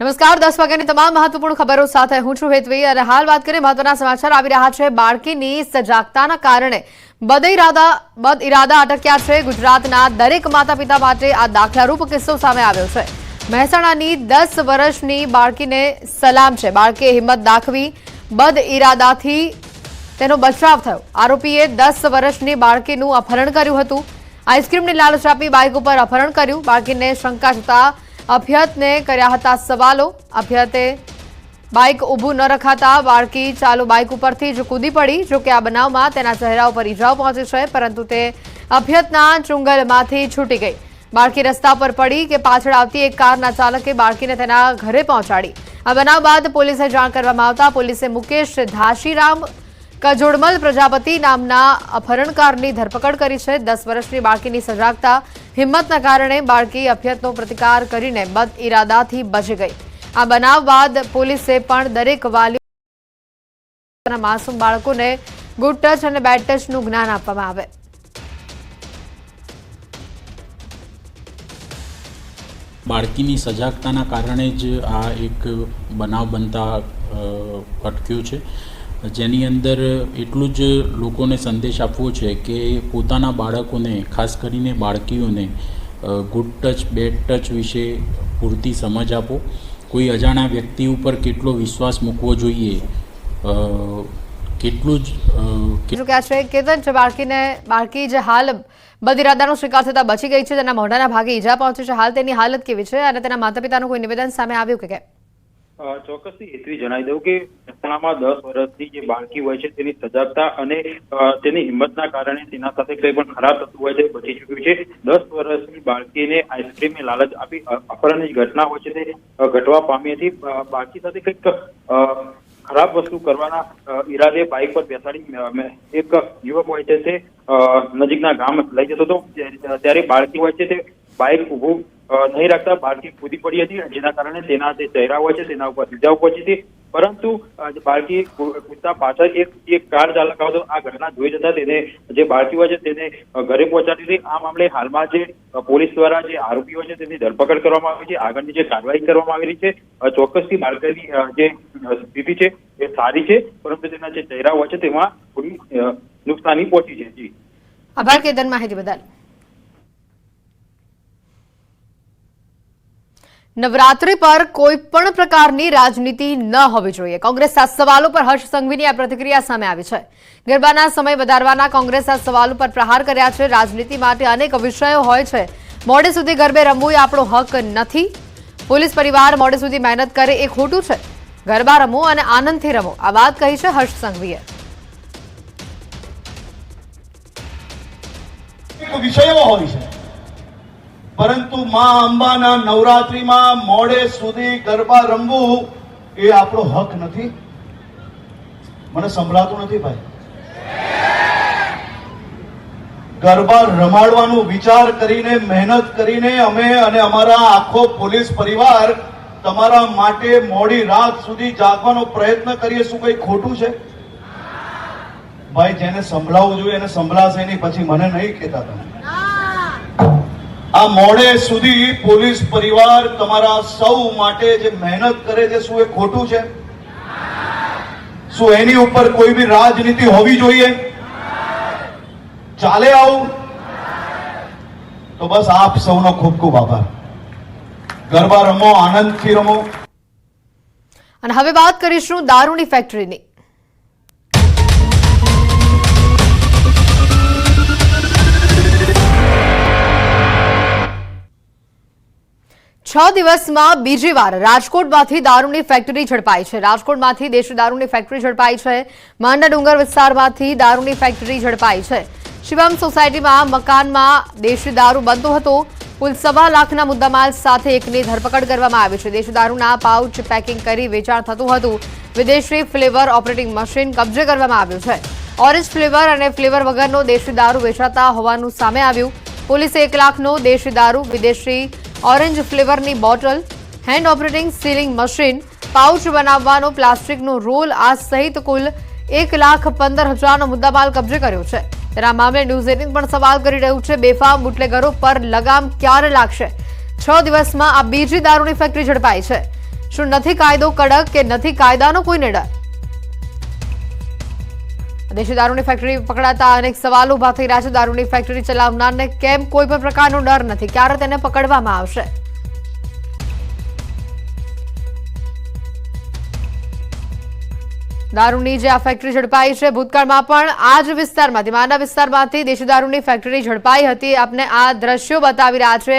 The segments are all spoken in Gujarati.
નમસ્કાર, દસ વાગ્યાની તમામ મહત્વપૂર્ણ ખબરો સાથે હું છું હેતવી અને હાલ વાત કરીએ મહત્વના સમાચાર આવી રહ્યા છે. બાળકીની સજાગતાના કારણે બદ ઇરાદા બદ ઇરાદા અટક્યા છે. ગુજરાતના દરેક માતા પિતા માટે આ દાખલારૂપ કિસ્સો સામે આવ્યો છે. મહેસાણાની દસ વર્ષની બાળકીને સલામ છે. બાળકીએ હિંમત દાખવી બદ ઇરાદાથી તેનો બચાવ થયો. આરોપીએ દસ વર્ષની બાળકીનું અપહરણ કર્યું હતું. આઈસ્ક્રીમની લાલચ આપી બાઇક ઉપર અપહરણ કર્યું. બાળકીને શંકા જતા અભ્યતને કર્યા હતા સવાલો. અભ્યતે બાઇક ઊભું ન રખાતા બાળકી ચાલુ બાઇક ઉપરથી જ કૂદી પડી. જો કે આ બનાવમાં તેના ચહેરા ઉપર ઈજાઓ પહોંચી છે, પરંતુ તે અભ્યતના ચુંગલમાંથી છૂટી ગઈ. બાળકી રસ્તા પર પડી કે પાછળ આવતી એક કારના ચાલકે બાળકીને તેના ઘરે પહોંચાડી. આ બનાવ બાદ પોલીસે જાણ કરવામાં આવતા પોલીસે મુકેશ ધાશીરામ કજોડમલ પ્રજાપતિ નામના અપહરણકારની ધરપકડ કરી છે. દસ વર્ષની બાળકીની સજાગતા હિંમતના કારણે બાળકી અભ્યતનો પ્રતિકાર કરીને બદ ઇરાદાથી બચી ગઈ. આ બનાવ બાદ પોલીસે પણ દરેક વાલી માસૂમ બાળકોને ગુડ ટચ અને બેડ ટચનું જ્ઞાન આપવામાં આવે. બાળકીની સજાગતાના કારણે જ આ એક બનાવ બનતા અટક્યો છે. જેની અંદર એટલું જ લોકોને સંદેશ આપવો છે કે પોતાના બાળકોને ખાસ કરીને બાળકીઓને ગુડ ટચ બેડ ટચ વિશે પૂરતી સમજ આપો. કોઈ અજાણ્યા વ્યક્તિ ઉપર કેટલો વિશ્વાસ મૂકવો જોઈએ? કેટલું જ અ, કે- છે કેતન છે બાળકીને બાળકી જે હાલ બદઇરાદાનો શિકાર થતા બચી ગઈ છે તેના મોઢાના ભાગે ઈજા પહોંચી છે. હાલ તેની હાલત કેવી છે અને તેના માતા પિતાનું કોઈ નિવેદન સામે આવ્યું કે કેમ ચોક્કસથી એટલી જણાવી દઉં કે ઘટનામાં દસ વર્ષની જે બાળકી હોય છે, તેની સજાગતા અને તેની હિંમતના કારણે તેના સાથે કંઈ પણ ખરાબ થતું હોય છે બચી ચૂક્યું છે. દસ વર્ષની બાળકીને આઈસ્ક્રીમની લાલચ આપી અપહરણની ઘટના હોય છે, તે ઘટવા પામી હતી. બાળકી સાથે કંઈક ખરાબ વસ્તુ કરવાના ઈરાદે બાઇક પર બેસાડી એક યુવક હોય છે, તે નજીકના ગામ લઈ જતો હતો. ત્યારે બાળકી હોય છે, તે બાઇક ઊભું નહીં રાખતા, બાળકી કૂદી પડી હતી જેના કારણે તેના જે ચહેરા હોય છે, તેના ઉપર ઇજાઓ પહોંચી હતી. પરંતુ બાળકી કૂદતા પાછળ એક એક કાર ચાલક આવતો, આ ઘટના જોઈ જતા તેને જે બાળકી હોય છે, તેને ઘરે પહોંચાડી હતી. આ મામલે હાલમાં જે પોલીસ દ્વારા જે આરોપીઓ છે, તેની ધરપકડ કરવામાં આવી છે. આગળની જે કાર્યવાહી કરવામાં આવી રહી છે ચોક્કસથી બાળકીની જે સ્થિતિ છે, એ સારી છે, પરંતુ તેના જે ચહેરા હોય છે, તેમાં થોડી નુકસાની પહોંચી છે. જી. આભાર કેદન માહિતી બદલ. નવરાત્રી પર કોઈ પણ પ્રકારની રાજનીતિ ન હોવી જોઈએ. કોંગ્રેસના સવાલો પર હર્ષ સંઘવીની આ પ્રતિક્રિયા સામે આવી છે. ગરબાના સમય વધારવાના કોંગ્રેસના સવાલો પર પ્રહાર કર્યા છે. રાજનીતિ માટે અનેક વિષયો હોય છે. મોડે સુધી ગરબે રમવું એ આપણો હક નથી. પોલીસ પરિવાર મોડે સુધી મહેનત કરે એ ખોટું છે. ગરબા રમો અને આનંદથી રમો. આ વાત કહી છે હર્ષ સંઘવીએ. વિષયો હોય છે. પરંતુ માં અંબાના નવરાત્રીમાં મોડે સુધી ગરબા રમવું એ આપણો હક નથી. મને સંભળાતું નથી ભાઈ. ગરબા રમાડવાનો વિચાર કરીને, મહેનત કરીને અમે અને અમારા આખો પોલીસ પરિવાર તમારા માટે મોડી રાત સુધી જાગવાનો પ્રયત્ન કરીએ, શું કઈ ખોટું છે? ભાઈ, જેને સંભળાવવું જોઈએ, એને સંભળાશે નહીં, પછી મને નહીં કહેતા તમે. આ મોડે સુધી પોલીસ પરિવાર તમારા સૌ માટે જે મહેનત કરે છે, શું એ ખોટું છે? શું એની ઉપર કોઈ બી રાજનીતિ હોવી જોઈએ? ચાલે આવું? તો બસ આપ સૌનો ખૂબ ખૂબ આભાર. ગરબા રમો, આનંદથી રમો. અને હવે વાત કરીશું દારૂની ફેક્ટરીની છ દિવસમાં બીજી વાર રાજકોટમાંથી દારૂની ફેક્ટરી ઝડપાઈ છે. રાજકોટમાંથી દેશી દારૂની ફેક્ટરી ઝડપાઈ છે. માંડા ડુંગર વિસ્તારમાંથી દારૂની ફેક્ટરી ઝડપાઈ છે. શિવમ સોસાયટીમાં મકાનમાં દેશી દારૂ બનતો હતો. કુલ સવા લાખના મુદ્દામાલ સાથે એકની ધરપકડ કરવામાં આવી છે. દેશી દારૂના પાઉચ પેકિંગ કરી વેચાણ થતું હતું. વિદેશી ફ્લેવર ઓપરેટિંગ મશીન કબજે કરવામાં આવ્યું છે. ઓરેન્જ ફ્લેવર અને ફ્લેવર વગરનો દેશી દારૂ વેચાતા હોવાનું સામે આવ્યું. પોલીસે એક લાખનો દેશી દારૂ વિદેશી ઓરેન્જ ફ્લેવરની bottle hand operating sealing machine pouch બનાવવાનો પ્લાસ્ટિકનો રોલ, આ સહિત કુલ એક લાખ પંદર હજારનો મુદ્દામાલ કબજે કર્યો છે. તેના મામલે ન્યૂઝ એટીન પણ સવાલ કરી રહ્યું છે, બેફામ બુટલેગરો પર લગામ ક્યારે લાગશે? છ દિવસમાં આ બીજી દારૂની ફેક્ટરી ઝડપાઈ છે. શું નથી કાયદો કડક કે નથી કાયદાનો કોઈ ડર દેશી દારૂની ફેક્ટરી પકડાતા અનેક સવાલો ઊભા થઈ રહ્યા છે. દારૂની ફેક્ટરી ચલાવનારને કેમ કોઈ પણ પ્રકારનો ડર નથી? ક્યારે તેને પકડવામાં આવશે? દારૂની જે આ ફેક્ટરી ઝડપાઈ છે, ભૂતકાળમાં પણ આ જ વિસ્તારમાંથી, માના વિસ્તારમાંથી દેશી દારૂની ફેક્ટરી ઝડપાઈ હતી. આપને આ દ્રશ્યો બતાવી રહ્યા છે.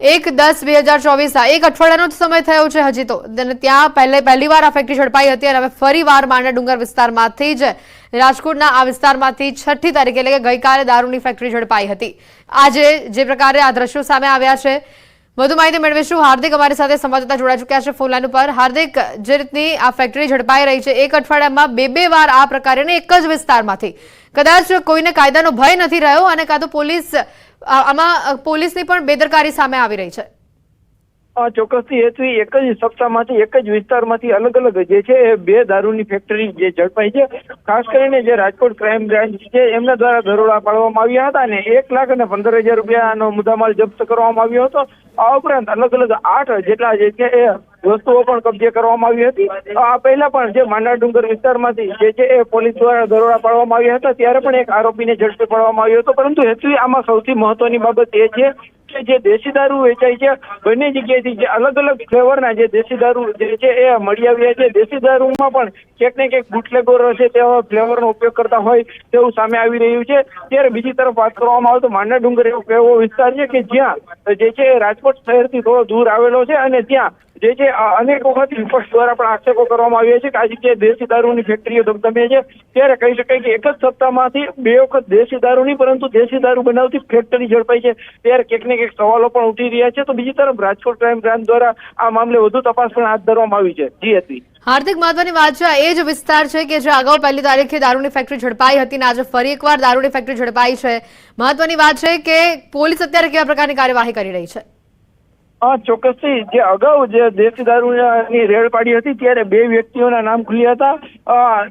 એક દસ બે હજાર ચોવીસ એક અઠવાડિયાનો જ સમય થયો છે હજી તો. ત્યાં પહેલે પહેલી વાર આ ફેક્ટરી ઝડપાઈ હતી અને હવે ફરી વાર માંડા ડુંગર વિસ્તારમાંથી જ રાજકોટના આ વિસ્તારમાંથી છઠ્ઠી તારીખે એટલે કે ગઈકાલે દારૂની ફેક્ટરી ઝડપાઈ હતી. આજે જે પ્રકારે આ દ્રશ્યો સામે આવ્યા છે, વધુ માહિતી મેળવીશું. હાર્દિક અમારી સાથે સંવાદદાતા જોડાઈ ચૂક્યા છે ફોનલાઈન ઉપર. હાર્દિક, જે રીતની આ ફેક્ટરી ઝડપાઈ રહી છે, એક અઠવાડિયામાં બે બે વાર આ પ્રકારે એક જ વિસ્તારમાંથી. કદાચ કોઈને કાયદાનો ભય નથી રહ્યો અને કાં તો પોલીસ આમાં પોલીસની પણ બેદરકારી સામે આવી રહી છે. ચોક્કસથી હેતુ એક જ સપ્તાહમાંથી એક જ વિસ્તારમાંથી અલગ અલગ જે છે બે દારૂની ફેક્ટરી જે ઝડપાઈ છે. ખાસ કરીને જે રાજકોટ ક્રાઇમ બ્રાન્ચ છે, એમના દ્વારા દરોડા પાડવામાં આવ્યા હતા અને એક લાખ અને પંદર હજાર રૂપિયાનો મુદ્દામાલ જપ્ત કરવામાં આવ્યો હતો. આ ઉપરાંત અલગ અલગ આઠ જેટલા જે છે એ વસ્તુઓ પણ કબજે કરવામાં આવી હતી. આ પહેલા પણ જે માંડા ડુંગર વિસ્તારમાંથી જે છે એ પોલીસ દ્વારા દરોડા પાડવામાં આવ્યા હતા, ત્યારે પણ એક આરોપીને ઝડપી પાડવામાં આવ્યો હતો. પરંતુ હેતુ આમાં સૌથી મહત્વની બાબત એ છે કે જે દેશી દારૂ વેચાય છે, બંને જગ્યાએથી જે અલગ અલગ ફ્લેવરના જે દેશી દારૂ જે છે, એ મળી આવ્યા છે. દેશી દારૂમાં પણ ક્યાંક ને ક્યાંક બુટલેગોરો છે તેવા ફ્લેવરનો ઉપયોગ કરતા હોય તેવું સામે આવી રહ્યું છે. ત્યારે બીજી તરફ વાત કરવામાં આવે તો માંડા ડુંગર એવો એવો વિસ્તાર છે કે જ્યાં જે છે રાજકોટ શહેરથી થોડો દૂર આવેલો છે અને ત્યાં જે છે અનેક વખત વિપક્ષ દ્વારા પણ આક્ષેપો કરવામાં આવ્યા છે કે આ જગ્યાએ દેશી દારૂની ફેક્ટરીઓ ધમધમે છે. ત્યારે કહી શકાય કે એક જ સપ્તાહમાંથી બે વખત દેશી દારૂ નહીં, પરંતુ દેશી દારૂ બનાવતી ફેક્ટરી ઝડપાઈ છે. ત્યારે ક્યાંક ને ક્યાંક સવાલો પણ ઉઠી રહ્યા છે. તો બીજી તરફ રાજકોટ ક્રાઇમ બ્રાન્ચ દ્વારા આ મામલે વધુ તપાસ પણ હાથ ધરવામાં આવી છે. જી હતી હાર્દિક મહત્વની વાત છે એ જ વિસ્તાર છે કે જે અગાઉ પહેલી તારીખે દારૂની ફેક્ટરી ઝડપાઈ હતી અને આજે ફરી એકવાર દારૂની ફેક્ટરી ઝડપાઈ છે. મહત્વની વાત છે કે પોલીસ અત્યારે કેવા પ્રકારની કાર્યવાહી કરી રહી છે? હા ચોક્કસથી જે અગાઉ જે દેશી દારૂની રેડ પાડી હતી, ત્યારે બે વ્યક્તિઓના નામ ખુલ્યા હતા.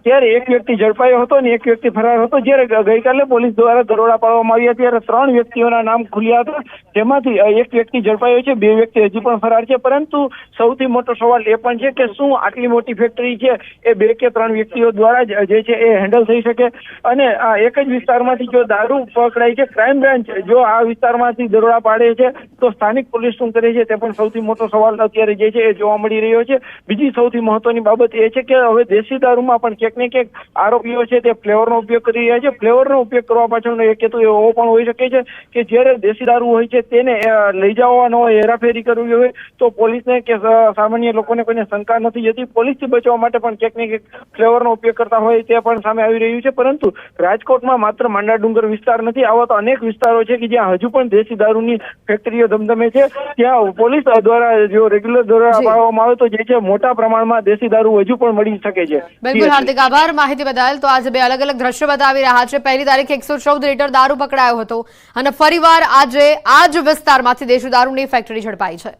ત્યારે એક વ્યક્તિ ઝડપાયો હતો અને એક વ્યક્તિ ફરાર હતો. જ્યારે ગઈકાલે પોલીસ દ્વારા દરોડા પાડવામાં આવ્યા ત્યારે ત્રણ વ્યક્તિઓના નામ ખુલ્યા હતા. જેમાંથી એક વ્યક્તિ ઝડપાયો છે, બે વ્યક્તિ હજી પણ ફરાર છે. પરંતુ સૌથી મોટો સવાલ એ પણ છે કે શું આટલી મોટી ફેક્ટરી છે? એ બે કે ત્રણ વ્યક્તિઓ દ્વારા જ છે એ હેન્ડલ થઈ શકે? અને એક જ વિસ્તારમાંથી જો દારૂ પકડાય છે ક્રાઇમ બ્રાન્ચ જો આ વિસ્તારમાંથી દરોડા પાડે છે, તો સ્થાનિક પોલીસ શું કરે છે, તે પણ સૌથી મોટો સવાલ અત્યારે જે છે એ જોવા મળી રહ્યો છે. બીજી સૌથી મહત્વની બાબત એ છે કે હવે દેશી દારૂમાં પણ ક્યાંક ને ક્યાંક આરોપીઓ છે તે ફ્લેવરનો ઉપયોગ કરી રહ્યા છે. ફ્લેવરનો ઉપયોગ કરવા પાછળનો એક હેતુ એવો પણ હોઈ શકે છે કે જ્યારે દેશી દારૂ હોય છે તેને લઈ જવાનો હોય, હેરાફેરી કરવી હોય, તો પોલીસને કે સામાન્ય લોકોને કોઈને શંકા નથી જતી. પોલીસથી બચવા માટે પણ ક્યાંક ને ક્યાંક ફ્લેવરનો ઉપયોગ કરતા હોય તે પણ સામે આવી રહ્યું છે. પરંતુ રાજકોટમાં માત્ર માંડા ડુંગર વિસ્તાર નથી, આવા તો અનેક વિસ્તારો છે કે જ્યાં હજુ પણ દેશી દારૂની ફેક્ટરીઓ ધમધમે છે. ત્યાં પોલીસ દ્વારા જો રેગ્યુલર દ્વારા અપાવવામાં આવે તો જે છે મોટા પ્રમાણમાં દેશી દારૂ હજુ પણ મળી શકે છે. બિલકુલ હાર્દિક આભાર. માહિતી બદલ તો આજે બે અલગ અલગ દ્રશ્યો બતાવી રહ્યા છે. પહેલી તારીખે એકસો ચૌદ લીટર દારૂ પકડાયો હતો અને ફરીવાર આજે આ જ વિસ્તારમાંથી દેશી દારૂની ફેક્ટરી ઝડપાઈ છે.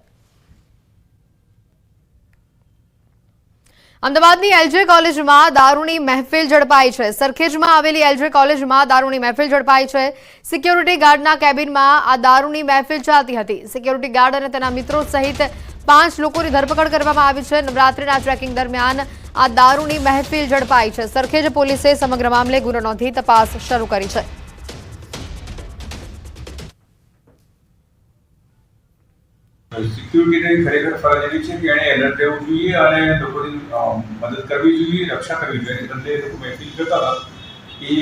અમદાવાદની એલજે કોલેજમાં દારૂની મહેફિલ ઝડપાઈ છે. સરખેજમાં આવેલી એલજે કોલેજમાં દારૂની મહેફિલ ઝડપાઈ છે. સિક્યોરિટી ગાર્ડના કેબિનમાં આ દારૂની મહેફિલ ચાલતી હતી. સિક્યોરિટી ગાર્ડ અને તેના મિત્રો સહિત પાંચ લોકોની ધરપકડ કરવામાં આવી છે. નવરાત્રિના ટ્રેકિંગ દરમિયાન આ દારૂની મહેફિલ ઝડપાઈ છે. સરખેજ પોલીસે સમગ્ર મામલે ગુનો નોંધી તપાસ શરૂ કરી છે. સિક્યુરિટીની ખરેખર ફરજ છે કે એણે એલર્ટ રહેવું જોઈએ અને લોકોની મદદ કરવી જોઈએ, રક્ષા કરવી જોઈએ. એની બદલે એ લોકો મહેફિલ કરતા એ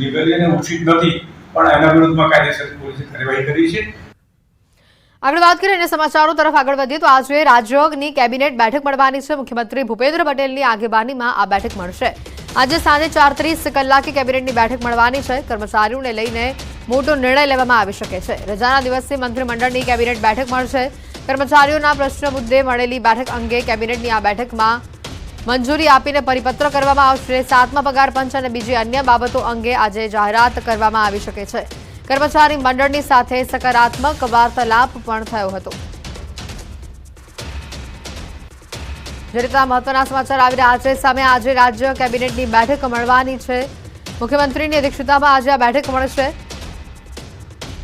લીગલી ઉચિત નથી, પણ એના વિરુદ્ધમાં કાયદેસર પોલીસે કાર્યવાહી કરી છે. આગળ વાત કરીએ અને સમાચારો તરફ આગળ વધીએ તો આજે રાજ્યની કેબિનેટ બેઠક મળવાની છે. મુખ્યમંત્રી ભૂપેન્દ્ર પટેલની આગેવાનીમાં આ બેઠક મળશે. આજે સાંજે ચાર ત્રીસ કલાકે કેબિનેટની બેઠક મળવાની છે. કર્મચારીઓને લઈને મોટો નિર્ણય લેવામાં આવી શકે છે. રજાના દિવસે મંત્રીમંડળની કેબિનેટ બેઠક મળશે. કર્મચારીઓના પ્રશ્ન મુદ્દે મળેલી બેઠક અંગે કેબિનેટની આ બેઠકમાં મંજૂરી આપીને પરિપત્ર કરવામાં આવશે. સાતમા પગાર પંચ અને બીજી અન્ય બાબતો અંગે આજે જાહેરાત કરવામાં આવી શકે છે. કર્મચારી મંડળની સાથે સકારાત્મક વાર્તાલાપ પણ થયો હતો. જે મહત્વના સમાચાર આવી રહ્યા છે. સામે આજે રાજ્ય કેબિનેટની બેઠક મળવાની છે. મુખ્યમંત્રીની અધ્યક્ષતામાં આજે આ બેઠક મળશે.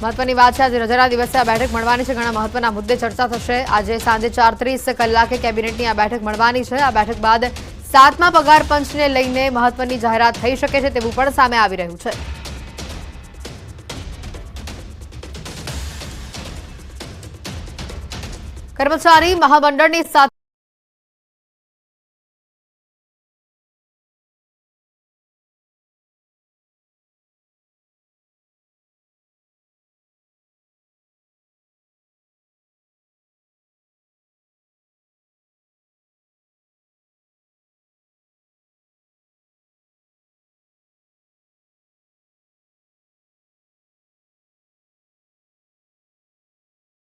મહત્વની વાત છે, આજે રજાના દિવસે આ બેઠક મળવાની છે. ઘણા મહત્વના મુદ્દે ચર્ચા થશે. આજે સાંજે ચાર કલાકે કેબિનેટની આ બેઠક મળવાની છે. આ બેઠક બાદ સાતમા પગાર પંચને લઈને મહત્વની જાહેરાત થઈ શકે છે તેવું પણ સામે આવી રહ્યું છે. કર્મચારી મહામંડળની સાથે